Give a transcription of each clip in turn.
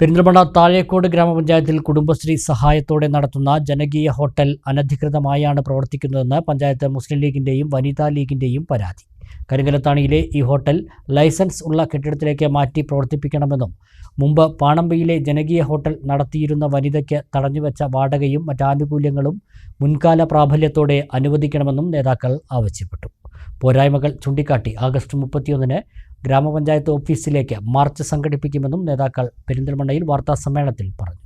പെരിന്തൽമണ്ണ താഴേക്കോട് ഗ്രാമപഞ്ചായത്തിൽ കുടുംബശ്രീ സഹായത്തോടെ നടത്തുന്ന ജനകീയ ഹോട്ടൽ അനധികൃതമായാണ് പ്രവർത്തിക്കുന്നതെന്ന് പഞ്ചായത്ത് മുസ്ലിം ലീഗിന്റെയും വനിതാ ലീഗിന്റെയും പരാതി. കരിങ്കലത്താണിയിലെ ഈ ഹോട്ടൽ ലൈസൻസ് ഉള്ള കെട്ടിടത്തിലേക്ക് മാറ്റി പ്രവർത്തിപ്പിക്കണമെന്നും മുമ്പ് പാണമ്പയിലെ ജനകീയ ഹോട്ടൽ നടത്തിയിരുന്ന വനിതയ്ക്ക് തടഞ്ഞുവെച്ച വാടകയും മറ്റാനുകൂല്യങ്ങളും മുൻകാല പ്രാബല്യത്തോടെ അനുവദിക്കണമെന്നും നേതാക്കൾ ആവശ്യപ്പെട്ടു. പോരായ്മകൾ ചൂണ്ടിക്കാട്ടി ആഗസ്റ്റ് മുപ്പത്തിയൊന്നിന് ഗ്രാമപഞ്ചായത്ത് ഓഫീസിലേക്ക് മാർച്ച് സംഘടിപ്പിക്കുമെന്നും നേതാക്കൾ പെരിന്തൽമണ്ണയിൽ വാർത്താ സമ്മേളനത്തിൽ പറഞ്ഞു.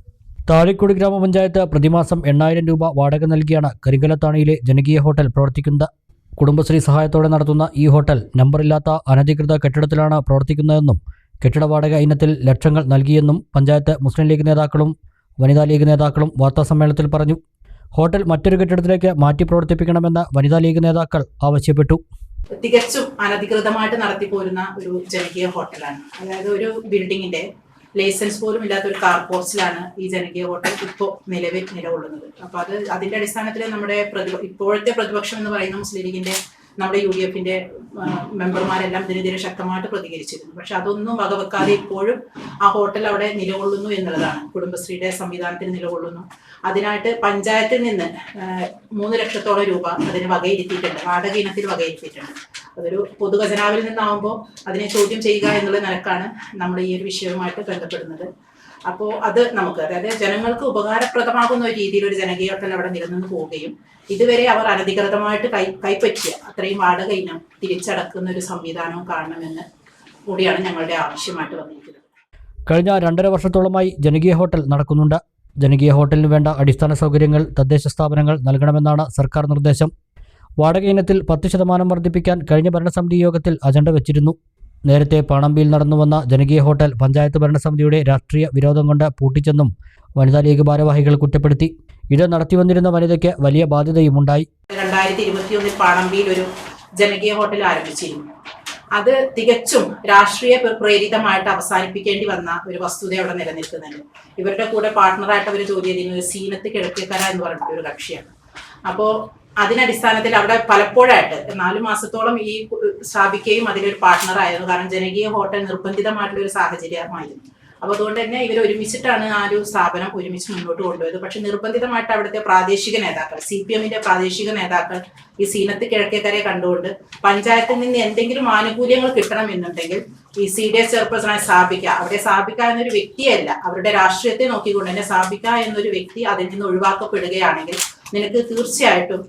താഴെക്കോട് ഗ്രാമപഞ്ചായത്ത് പ്രതിമാസം എണ്ണായിരം രൂപ വാടക നൽകിയാണ് കരിങ്കലത്താണിയിലെ ജനകീയ ഹോട്ടൽ പ്രവർത്തിക്കുന്നത്. കുടുംബശ്രീ സഹായത്തോടെ നടത്തുന്ന ഈ ഹോട്ടൽ നമ്പറില്ലാത്ത അനധികൃത കെട്ടിടത്തിലാണ് പ്രവർത്തിക്കുന്നതെന്നും കെട്ടിട വാടക ഇനത്തിൽ ലക്ഷങ്ങൾ നൽകിയെന്നും പഞ്ചായത്ത് മുസ്ലിം ലീഗ് നേതാക്കളും വനിതാ ലീഗ് നേതാക്കളും വാർത്താസമ്മേളനത്തിൽ പറഞ്ഞു. ഹോട്ടൽ മറ്റൊരു കെട്ടിടത്തിലേക്ക് മാറ്റി പ്രവർത്തിപ്പിക്കണമെന്ന് വനിതാ ലീഗ് നേതാക്കൾ ആവശ്യപ്പെട്ടു. തികച്ചും അനധികൃതമായിട്ട് നടത്തിപ്പോരുന്ന ഒരു ജനകീയ ഹോട്ടലാണ്. അതായത് ഒരു ബിൽഡിങ്ങിന്റെ ലൈസൻസ് പോലും ഇല്ലാത്ത ഒരു കാർപോർട്സിലാണ് ഈ ജനകീയ ഹോട്ടൽ ഇപ്പോൾ നിലവിൽ നിലകൊള്ളുന്നത്. അപ്പൊ അത് അതിന്റെ അടിസ്ഥാനത്തിൽ നമ്മുടെ പ്രതി ഇപ്പോഴത്തെ പ്രതിപക്ഷം എന്ന് പറയുന്ന മുസ്ലിം ലീഗിന്റെ നമ്മുടെ യു ഡി എഫിന്റെ മെമ്പർമാരെല്ലാം ഇതിനെതിരെ ശക്തമായിട്ട് പ്രതികരിച്ചിരുന്നു. പക്ഷെ അതൊന്നും വകവെക്കാതെ ഇപ്പോഴും ആ ഹോട്ടൽ അവിടെ നിലകൊള്ളുന്നു എന്നുള്ളതാണ്. കുടുംബശ്രീയുടെ സംവിധാനത്തിൽ നിലകൊള്ളുന്നു. അതിനായിട്ട് പഞ്ചായത്തിൽ നിന്ന് മൂന്ന് ലക്ഷത്തോളം രൂപ അതിന് വകയിരുത്തിയിട്ടുണ്ട്. വാടക ഇനത്തിൽ വകയിരുത്തിയിട്ടുണ്ട്. അതൊരു പൊതുഖജനാവിൽ നിന്നാവുമ്പോൾ അതിനെ ചോദ്യം ചെയ്യുക എന്നുള്ള നിലക്കാണ് നമ്മൾ ഈ ഒരു വിഷയവുമായിട്ട് ബന്ധപ്പെടുന്നത്. അപ്പോൾ അത് നമുക്ക് അതായത് ജനങ്ങൾക്ക് ഉപകാരപ്രദമാകുന്ന ഒരു രീതിയിൽ ഒരു ജനകീയ ഹോട്ടൽ അവിടെ നിലനിന്ന് പോവുകയും ഇതുവരെ അവർ അനധികൃതമായിട്ട് കൈ കൈപ്പറ്റിയ അത്രയും വാടക ഇനം തിരിച്ചടക്കുന്ന ഒരു സംവിധാനവും കാണണമെന്ന് കൂടിയാണ് ഞങ്ങളുടെ ആവശ്യമായിട്ട് വന്നിരിക്കുന്നത്. കഴിഞ്ഞ രണ്ടര വർഷത്തോളമായി ജനകീയ ഹോട്ടൽ നടക്കുന്നുണ്ട്. ജനകീയ ഹോട്ടലിന് വേണ്ട അടിസ്ഥാന സൗകര്യങ്ങൾ തദ്ദേശ സ്ഥാപനങ്ങൾ നൽകണമെന്നാണ് സർക്കാർ നിർദ്ദേശം. വാടക ഇനത്തിൽ പത്ത് ശതമാനം വർദ്ധിപ്പിക്കാൻ കഴിഞ്ഞ ഭരണസമിതി യോഗത്തിൽ അജണ്ട വെച്ചിരുന്നു. നേരത്തെ പാണമ്പിയിൽ നടന്നുവന്ന ജനകീയ ഹോട്ടൽ പഞ്ചായത്ത് ഭരണസമിതിയുടെ രാഷ്ട്രീയ വിരോധം കൊണ്ട് പൂട്ടിച്ചെന്നും വനിതാ ലീഗ് ഭാരവാഹികൾ കുറ്റപ്പെടുത്തി. ഇത് നടത്തിവന്നിരുന്ന വനിതയ്ക്ക് വലിയ ബാധ്യതയും ഉണ്ടായി രണ്ടായിരത്തി ഇരുപത്തിയൊന്നിൽ പാണമ്പിയിൽ ഒരു ജനകീയ ഹോട്ടൽ ആരംഭിച്ചിരുന്നു. അത് തികച്ചും രാഷ്ട്രീയ പ്ര- പ്രേരിതമായിട്ട് അവസാനിപ്പിക്കേണ്ടി വന്ന ഒരു വസ്തുത അവിടെ നിലനിൽക്കുന്നുണ്ട്. ഇവരുടെ കൂടെ പാർട്ട്ണറായിട്ട് അവർ ജോലി ചെയ്തിരുന്നത് സീനത്ത് കിഴക്കേക്കര എന്ന് പറഞ്ഞിട്ട് ഒരു കക്ഷിയാണ്. അപ്പോൾ അതിനടിസ്ഥാനത്തിൽ അവിടെ പലപ്പോഴായിട്ട് നാലു മാസത്തോളം ഈ സ്ഥാപിക്കുകയും അതിലൊരു പാർട്ട്ണറായിരുന്നു കാരണം ജനകീയ ഹോട്ടൽ നിർബന്ധിതമായിട്ടുള്ള ഒരു സാഹചര്യമായിരുന്നു. അപ്പൊ അതുകൊണ്ട് തന്നെ ഇവർ ഒരുമിച്ചിട്ടാണ് ആ ഒരു സ്ഥാപനം ഒരുമിച്ച് മുന്നോട്ട് കൊണ്ടുപോയത്. പക്ഷെ നിർബന്ധിതമായിട്ട് അവിടുത്തെ പ്രാദേശിക നേതാക്കൾ സി പി എമ്മിന്റെ പ്രാദേശിക നേതാക്കൾ ഈ സീനത്ത് കിഴക്കേക്കരെ കണ്ടുകൊണ്ട് പഞ്ചായത്തിൽ നിന്ന് എന്തെങ്കിലും ആനുകൂല്യങ്ങൾ കിട്ടണം എന്നുണ്ടെങ്കിൽ ഈ സി ഡി എസ് ചെയർപേഴ്സണായി സ്ഥാപിക്ക അവിടെ സ്ഥാപിക്ക എന്നൊരു വ്യക്തിയല്ല. അവരുടെ രാഷ്ട്രീയത്തെ നോക്കിക്കൊണ്ട് തന്നെ സ്ഥാപിക്ക എന്നൊരു വ്യക്തി അതിൽ നിന്ന് ഒഴിവാക്കപ്പെടുകയാണെങ്കിൽ നിനക്ക് തീർച്ചയായിട്ടും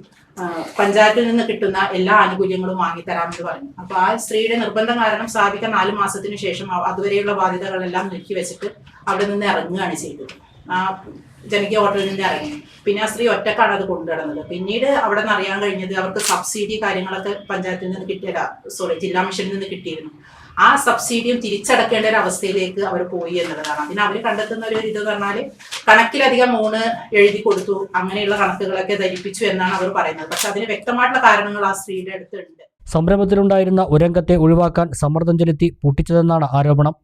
പഞ്ചായത്തിൽ നിന്ന് കിട്ടുന്ന എല്ലാ ആനുകൂല്യങ്ങളും വാങ്ങിത്തരാമെന്ന് പറഞ്ഞു. അപ്പൊ ആ സ്ത്രീയുടെ നിർബന്ധം കാരണം സ്ഥാപിക്ക നാല് മാസത്തിന് ശേഷം അതുവരെയുള്ള ബാധ്യതകളെല്ലാം നീക്കി വെച്ചിട്ട് അവിടെ നിന്ന് ഇറങ്ങുകയാണ് ചെയ്തത്. ആ ജനകീയ ഹോട്ടലിൽ നിന്ന് ഇറങ്ങി. പിന്നെ ആ സ്ത്രീ ഒറ്റക്കാണ് അത് കൊണ്ടുനടന്നത്. പിന്നീട് അവിടെ നിന്ന് അറിയാൻ കഴിഞ്ഞത് അവർക്ക് സബ്സിഡി കാര്യങ്ങളൊക്കെ പഞ്ചായത്തിൽ നിന്ന് കിട്ടിയ സോറി ജില്ലാ മിഷനിൽ നിന്ന് കിട്ടിയിരുന്നു. ആ സബ്സിഡിയും തിരിച്ചടക്കേണ്ട ഒരു അവസ്ഥയിലേക്ക് അവർ പോയി എന്നുള്ളതാണ്. അതിന് അവർ കണ്ടെത്തുന്ന ഒരു ഇത് പറഞ്ഞാൽ കണക്കിലധികം മൂന്ന് എഴുതി കൊടുത്തു അങ്ങനെയുള്ള കണക്കുകളൊക്കെ ധരിപ്പിച്ചു എന്നാണ് അവർ പറയുന്നത്. പക്ഷെ അതിന് വ്യക്തമായിട്ടുള്ള കാരണങ്ങൾ ആ സ്ത്രീയുടെ അടുത്തുണ്ട് സംരംഭത്തിലുണ്ടായിരുന്ന ഒരംഗത്തെ ഒഴിവാക്കാൻ സമ്മർദ്ദം ചെലുത്തി പൊട്ടിച്ചതെന്നാണ് ആരോപണം.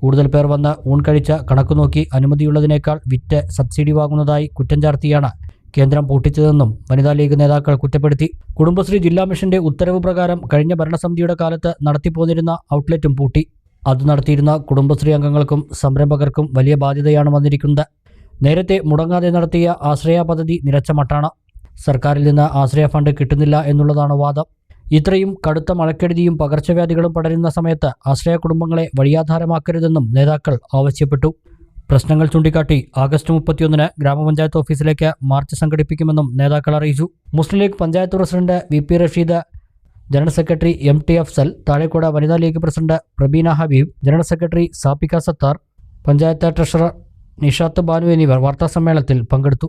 കൂടുതൽ പേർ വന്ന് ഊൺ കഴിച്ച കണക്കു നോക്കി അനുമതിയുള്ളതിനേക്കാൾ വിറ്റ് സബ്സിഡി വാങ്ങുന്നതായി കുറ്റം ചാർത്തിയാണ് കേന്ദ്രം പൂട്ടിച്ചതെന്നും വനിതാ ലീഗ് നേതാക്കൾ കുറ്റപ്പെടുത്തി. കുടുംബശ്രീ ജില്ലാ മിഷന്റെ ഉത്തരവ് പ്രകാരം കഴിഞ്ഞ ഭരണസമിതിയുടെ കാലത്ത് നടത്തിപ്പോന്നിരുന്ന ഔട്ട്ലെറ്റും പൂട്ടി. അത് നടത്തിയിരുന്ന കുടുംബശ്രീ അംഗങ്ങൾക്കും സംരംഭകർക്കും വലിയ ബാധ്യതയാണ് വന്നിരിക്കുന്നത്. നേരത്തെ മുടങ്ങാതെ നടത്തിയ ആശ്രയ പദ്ധതി നിരച്ച മട്ടാണ്. സർക്കാരിൽ നിന്ന് ആശ്രയ ഫണ്ട് കിട്ടുന്നില്ല എന്നുള്ളതാണ് വാദം. ഇത്രയും കടുത്ത മഴക്കെടുതിയും പകർച്ചവ്യാധികളും പടരുന്ന സമയത്ത് ആശ്രയ കുടുംബങ്ങളെ വഴിയാധാരമാക്കരുതെന്നും നേതാക്കൾ ആവശ്യപ്പെട്ടു. പ്രശ്നങ്ങൾ ചൂണ്ടിക്കാട്ടി ആഗസ്റ്റ് മുപ്പത്തിയൊന്നിന് ഗ്രാമപഞ്ചായത്ത് ഓഫീസിലേക്ക് മാർച്ച് സംഘടിപ്പിക്കുമെന്നും നേതാക്കൾ അറിയിച്ചു. Muslim League panchayat president V P Rasheed general secretary M T Afsal Thazhekode Vanitha League president Prabeena Habeeb general secretary Sapika Sathar panchayat treasurer Nishath Banu എന്നിവർ വാർത്താസമ്മേളനത്തിൽ പങ്കെടുത്തു.